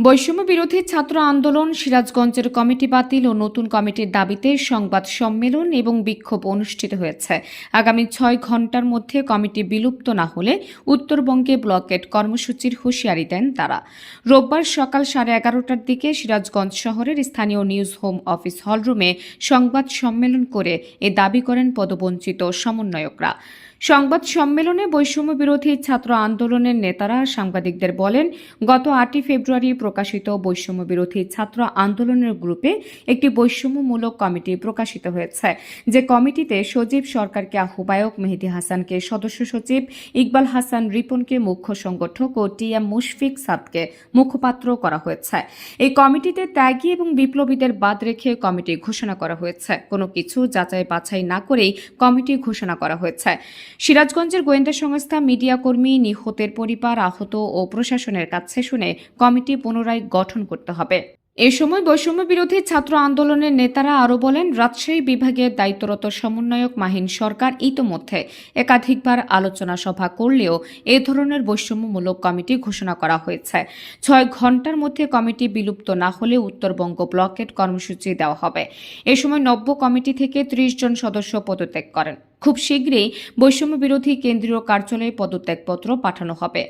বৈষম্য বিরোধী ছাত্র আন্দোলন সিরাজগঞ্জের কমিটি বাতিল ও নতুন কমিটির দাবিতে সংবাদ সম্মেলন এবং বিক্ষোভ অনুষ্ঠিত হয়েছে। আগামী ছয় ঘণ্টার মধ্যে কমিটি বিলুপ্ত না হলে উত্তরবঙ্গে ব্লকেট কর্মসূচির হুঁশিয়ারি দেন তারা। রোববার সকাল সাড়ে এগারোটার দিকে সিরাজগঞ্জ শহরের স্থানীয় নিউজ হোম অফিস হলরুমে সংবাদ সম্মেলন করে এ দাবি করেন পদবঞ্চিত সমন্বয়করা। সংবাদ সম্মেলনে বৈষম্য বিরোধী ছাত্র আন্দোলনের নেতারা সাংবাদিকদের বলেন, গত আটই ফেব্রুয়ারি প্রকাশিত বৈষম্য বিরোধী ছাত্র আন্দোলনের গ্রুপে একটি বৈষম্যমূলক কমিটি প্রকাশিত হয়েছে। যে কমিটিতে সজীব সরকারকে আহ্বায়ক, মেহেদি হাসানকে সদস্য সচিব, ইকবাল হাসান রিপনকে মুখ্য সংগঠক ও টি এম মুশফিক সাদকে মুখপাত্র করা হয়েছে। এই কমিটিতে ত্যাগী এবং বিপ্লবীদের বাদ রেখে কমিটি ঘোষণা করা হয়েছে। কোনো কিছু যাচাই বাছাই না করেই কমিটি ঘোষণা করা হয়েছে। সিরাজগঞ্জের গোয়েন্দা সংস্থা মিডিয়া কর্মী নিহতের পরিবার আহত ও প্রশাসনের কাছে শুনে কমিটি পুনরায় গঠন করতে হবে। এ সময় বৈষম্য বিরোধী ছাত্র আন্দোলনের নেতারা আরও বলেন, রাজশাহী বিভাগের দায়িত্বরত সমন্বয়ক মাহিন সরকার ইতোমধ্যে একাধিকবার আলোচনা সভা করলেও এ ধরনের বৈষম্যমূলক কমিটি ঘোষণা করা হয়েছে। ছয় ঘণ্টার মধ্যে কমিটি বিলুপ্ত না হলে উত্তরবঙ্গ ব্লকেট কর্মসূচি দেওয়া হবে। এ সময় নব্য কমিটি থেকে ত্রিশ জন সদস্য পদত্যাগ করেন। খুব শীঘ্রই বৈষম্য বিরোধী কেন্দ্রীয় কার্যালয়ে পদত্যাগপত্র পাঠানো হবে।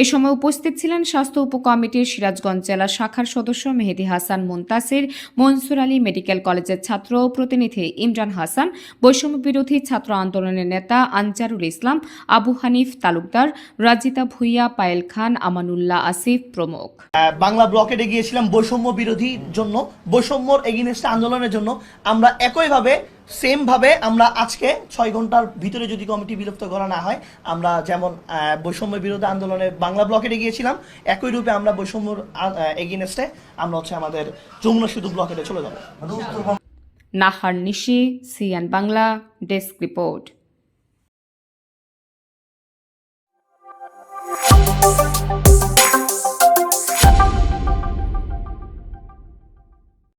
এ সময় উপস্থিত ছিলেন স্বাস্থ্য উপকমিটির সিরাজগঞ্জ জেলা শাখার সদস্য মেহেদি হাসান মুন্তাসির, মনসুর আলী মেডিকেল কলেজের ছাত্র প্রতিনিধি ইমরান হাসান, বৈষম্য বিরোধী ছাত্র আন্দোলনের নেতা আনজারুল ইসলাম, আবু হানিফ তালুকদার, রাজিতা ভুইয়া, পায়েল খান, আমানুল্লাহ আসিফ প্রমুখ। বাংলা ব্লকেটে গিয়েছিলাম বৈষম্য বিরোধীর জন্য, বৈষম্যর এগেনস্ট আন্দোলনের জন্য। আমরা একইভাবে সেম ভাবে আমরা আজকে ছয় ঘণ্টার ভিতরে যদি কমিটি বিলুপ্ত করা না হয়, আমরা যেমন বৈষম্য বিরোধী আন্দোলনে বাংলা ব্লকে গিয়েছিলাম একই রূপে আমরা বৈষম্যর এগেনস্টে আমরা হচ্ছে আমাদের যমুনা সেতু ব্লকে চলে যাব। নাহার নিশি সিয়ান বাংলা, ডেস্ক রিপোর্ট।